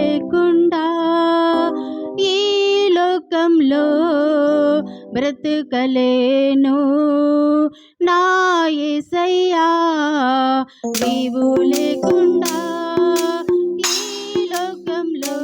లేకుండా ఈ లోకంలో బ్రతకలేను. నా ఏసయ్యా నీవు లేకుండా ఈ లోకంలో